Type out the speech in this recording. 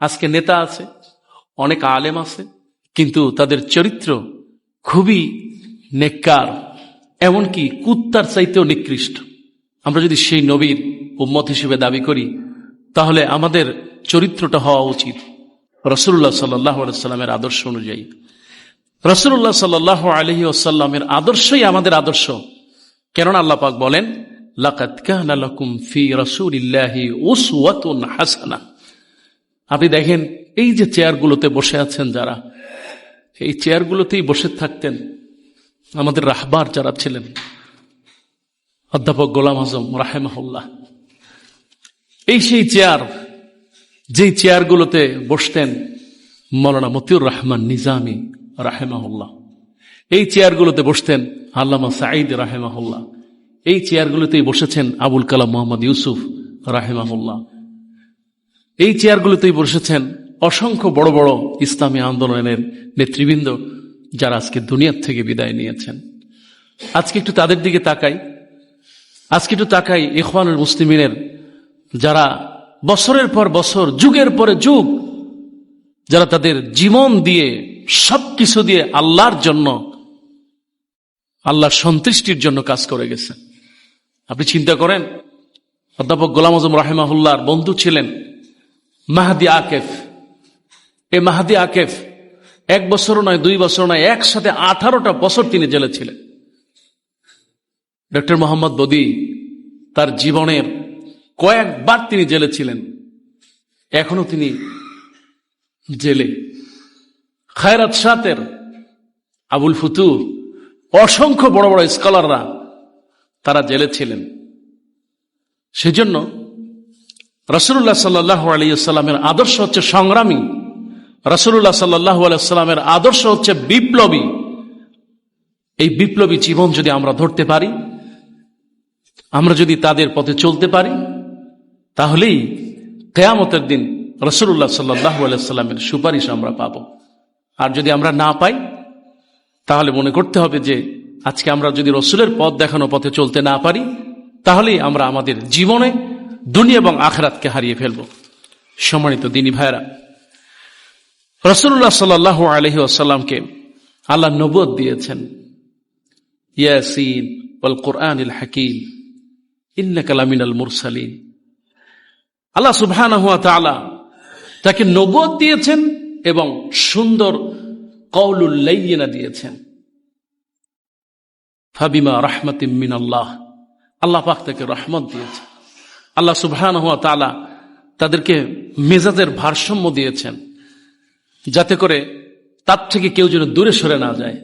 আজকে নেতা আছে, অনেক আলেম আছে, কিন্তু তাদের চরিত্র খুবই নেককার, এমনকি কুত্তার চাইতেও নিকৃষ্ট। আমরা যদি সেই নবীর উম্মত হিসেবে দাবি করি, তাহলে আমাদের চরিত্রটা হওয়া উচিত। রসুল্লাহ সাল্লামের আদর্শ অনুযায়ী। রসুল্লাহ সাল্লাহ আলহি আসাল্লামের আদর্শই আমাদের আদর্শ। কেননা আল্লাহ পাক বলেন লাকাত লাকুম ফি রাসূলিল্লাহি উসওয়াতুন হাসানা আপনি দেখেন, এই যে চেয়ারগুলোতে বসে আছেন যারা, এই চেয়ারগুলোতেই বসে থাকতেন আমাদের রাহবার যারা ছিলেন, অধ্যাপক গোলাম আজম রাহেমাহুল্লাহ। এই সেই চেয়ার, যেই চেয়ারগুলোতে বসতেন মৌলানা মতিউর রহমান নিজামি রাহেমাহুল্লাহ। এই চেয়ারগুলোতে বসতেন আল্লামা সাঈদ রাহেমাহুল্লাহ। এই চেয়ারগুলোতেই বসেছেন আবুল কালাম মোহাম্মদ ইউসুফ রাহেমাহুল্লাহ। এই চেয়ারগুলোতেই বসেছেন অসংখ্য বড় বড় ইসলামী আন্দোলনের নেতৃবৃন্দ যারা আজকে দুনিয়ার থেকে বিদায় নিয়েছেন। আজকে একটু তাদের দিকে তাকাই। আজকে একটু তাকাই ইখওয়ানুল মুসলিমিনের যারা বছরের পর বছর, যুগের পরে যুগ, যারা তাদের জীবন দিয়ে সব কিছু দিয়ে আল্লাহর জন্য, আল্লাহর সন্তুষ্টির জন্য কাজ করে গেছেন। আপনি চিন্তা করেন, অধ্যাপক গোলাম আজম রাহেমাহুল্লাহর বন্ধু ছিলেন মাহাদি আকেফ। এ মাহাদি আকেফ এক বছরও নয়, দুই বছর নয়, একসাথে আঠারোটা বছর তিনি জেলে ছিলেন। ডক্টর মোহাম্মদ বদি, তার জীবনের কয়েকবার তিনি জেলে ছিলেন। এখনও তিনি জেলে। খায়রাত সাতের আবুল ফুতুর অসংখ্য বড় বড় স্কলাররা তারা জেলে ছিলেন। সেজন্য রসুল্লাহ সাল্লাহ আলিয়াল্লামের আদর্শ হচ্ছে সংগ্রামী। রসুল্লাহ সাল্লাহ আলাইস্লামের আদর্শ হচ্ছে বিপ্লবী। এই বিপ্লবী জীবন যদি আমরা ধরতে পারি, আমরা যদি তাদের পথে চলতে পারি, তাহলেই কেয়ামতের দিন রসুল্লাহ সাল্লাহ আলাইস্লামের সুপারিশ আমরা পাব। আর যদি আমরা না পাই, তাহলে মনে করতে হবে যে আজকে আমরা যদি রসুলের পথ দেখানো পথে চলতে না পারি, তাহলেই আমরা আমাদের জীবনে দুনিয়া এবং আখরাতকে হারিয়ে ফেলব। সম্মানিত দিনী ভাইরা রসুল্লাহ সাল্লাহ আলহি আসাল্লামকে আল্লাহ নবদ দিয়েছেন। ইয়াসিন ওল কোরআন হাকিম ইন্না কালামিন আল মুরসালিন। আল্লাহ সুবহান তাকে নবদ দিয়েছেন এবং সুন্দর কৌলুল্লাইনা দিয়েছেন। ফাবিমা রহমতিমিন আল্লাহ আল্লাহ পাক তাকে রহমত দিয়েছেন। আল্লাহ সুবহান হওয়া তালা তাদেরকে মেজাজের ভারসাম্য দিয়েছেন, যাতে করে তার থেকে কেউ যেন দূরে সরে না যায়।